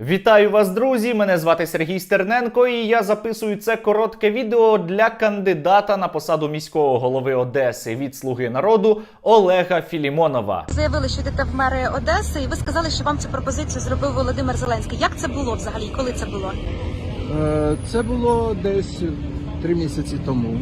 Вітаю вас, друзі! Мене звати Сергій Стерненко, і я записую це коротке відео для кандидата на посаду міського голови Одеси від Слуги народу Олега Філімонова. Заявили, що йдете в мери Одеси, і ви сказали, що вам цю пропозицію зробив Володимир Зеленський. Як це було взагалі? Коли це було? Е, Це було десь три місяці тому. Е,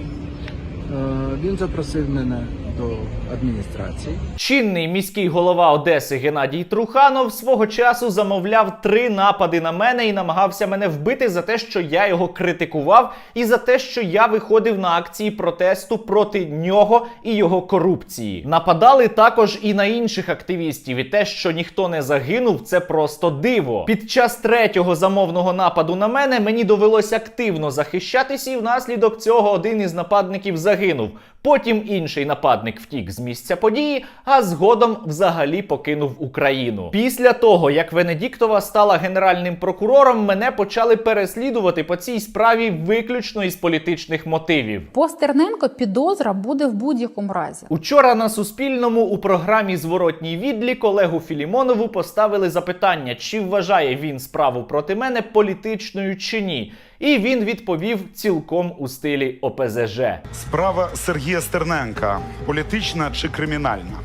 Він запросив мене до адміністрації. Чинний міський голова Одеси Геннадій Труханов свого часу замовляв три напади на мене і намагався мене вбити за те, що я його критикував, і за те, що я виходив на акції протесту проти нього і його корупції. Нападали також і на інших активістів. І те, що ніхто не загинув, це просто диво. Під час третього замовного нападу на мене мені довелось активно захищатися, і внаслідок цього один із нападників загинув. Потім інший нападник втік з місця події, а згодом взагалі покинув Україну. Після того, як Венедіктова стала генеральним прокурором, мене почали переслідувати по цій справі виключно із політичних мотивів. По Стерненко підозра буде в будь-якому разі. Учора на Суспільному у програмі Зворотній відлік Олегу Філімонову поставили запитання, чи вважає він справу проти мене політичною чи ні. І він відповів цілком у стилі ОПЗЖ. Справа Сергія Стерненка політична чи кримінальна?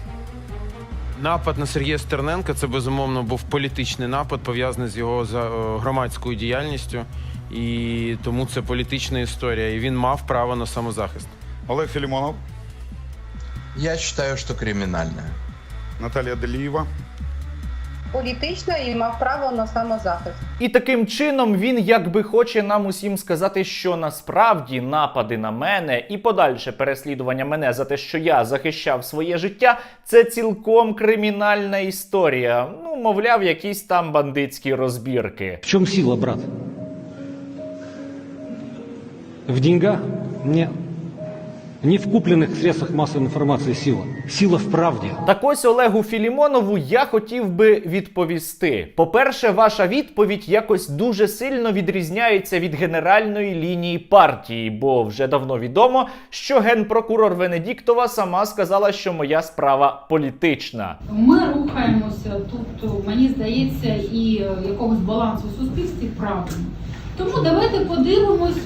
Напад на Сергія Стерненка це безумовно був політичний напад, пов'язаний з його е, громадською діяльністю, і тому це політична історія. І він мав право на самозахист. Олег Філімонов, Я вважаю, що кримінальна. Наталія Делієва. Політично і мав право на самозахист. І таким чином він якби хоче нам усім сказати, що насправді напади на мене і подальше переслідування мене за те, що я захищав своє життя, це цілком кримінальна історія. Ну, мовляв, якісь там бандитські розбірки. В чем сила, брат? В деньгах? Нет. Не в купленных средствах массовой информации сила. Сила в правде. Так ось Олегу Філімонову я хотів би відповісти. По-перше, ваша відповідь якось дуже сильно відрізняється від генеральної лінії партії, бо вже давно відомо, що генпрокурор Венедіктова сама сказала, що моя справа політична. Ми рухаємося тут, мені здається, і е, якогось балансу в суспільстві правильно. Тому давайте подивимось,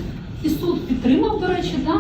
і суд підтримав, до речі, да,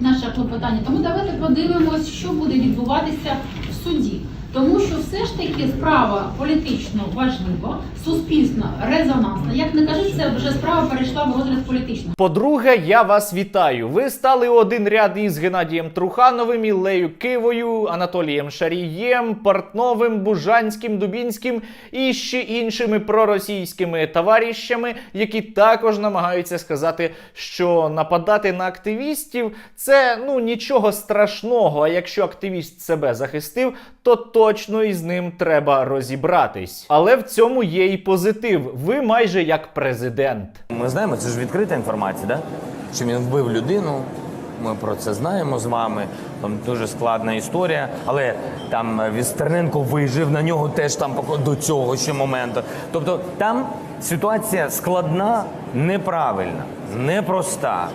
наше клопотання. Тому давайте подивимось, що буде відбуватися в суді. Тому що все ж таки справа політично важлива, суспільно резонансна. Як не кажуть, це вже справа перейшла в розгляд політичного. По-друге, я вас вітаю. Ви стали один ряд із Геннадієм Трухановим, Іллею Кивою, Анатолієм Шарієм, Портновим, Бужанським, Дубінським і ще іншими проросійськими товаріщами, які також намагаються сказати, що нападати на активістів це ну нічого страшного. А якщо активіст себе захистив, то точно із ним треба розібратись. Але в цьому є і позитив. Ви майже як президент. Ми знаємо, це ж відкрита інформація, да? що він вбив людину. Ми про це знаємо з вами. Там дуже складна історія, але там е, Вістерненко вижив на нього теж там до цього ще моменту. Тобто там ситуація складна, неправильна, непроста,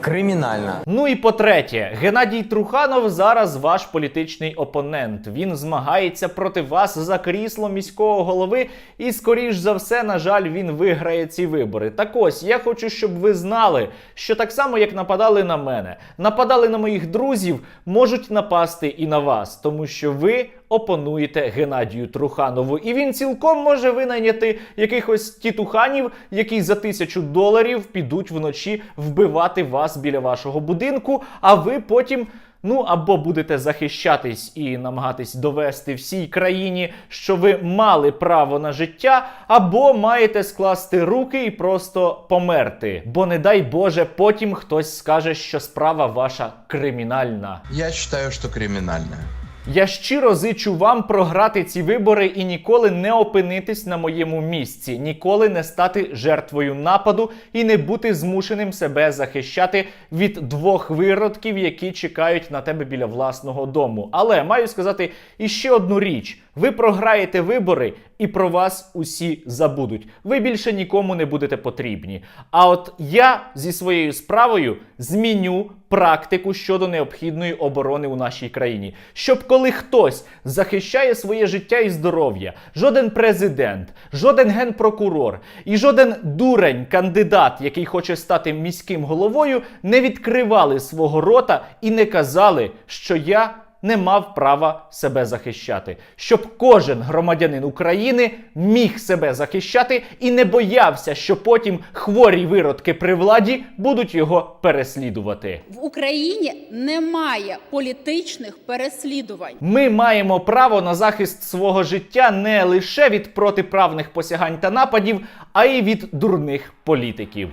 кримінальна. Ну і по-третє, Геннадій Труханов зараз ваш політичний опонент. Він змагається проти вас за крісло міського голови, і скоріш за все, на жаль, він виграє ці вибори. Так ось я хочу, щоб ви знали, що так само як нападали на мене, нападали на моїх друзів, можуть напасти і на вас, тому що ви. Опонуєте Геннадію Труханову, і він цілком може винайняти якихось тітуханів, які за тисячу доларів підуть вночі вбивати вас біля вашого будинку, а ви потім. Ну або будете захищатись і намагатись довести всій країні, що ви мали право на життя, або маєте скласти руки і просто померти. Бо не дай Боже, потім хтось скаже, що справа ваша кримінальна. Я считаю, что криминальная. Я щиро зичу вам програти ці вибори і ніколи не опинитись на моєму місці, ніколи не стати жертвою нападу і не бути змушеним себе захищати від двох виродків, які чекають на тебе біля власного дому. Але маю сказати іще одну річ: Ви програєте вибори, і про вас усі забудуть. Ви більше нікому не будете потрібні. А от я зі своєю справою зміню практику щодо необхідної оборони у нашій країні. Щоб коли хтось захищає своє життя і здоров'я, жоден президент, жоден генпрокурор і жоден дурень кандидат, який хоче стати міським головою, не відкривали свого рота і не казали, що я не мав права себе захищати, щоб кожен громадянин України міг себе захищати і не боявся, що потім хворі виродки при владі будуть його переслідувати. В Україні немає політичних переслідувань. Ми маємо право на захист свого життя не лише від протиправних посягань та нападів, а й від дурних політиків.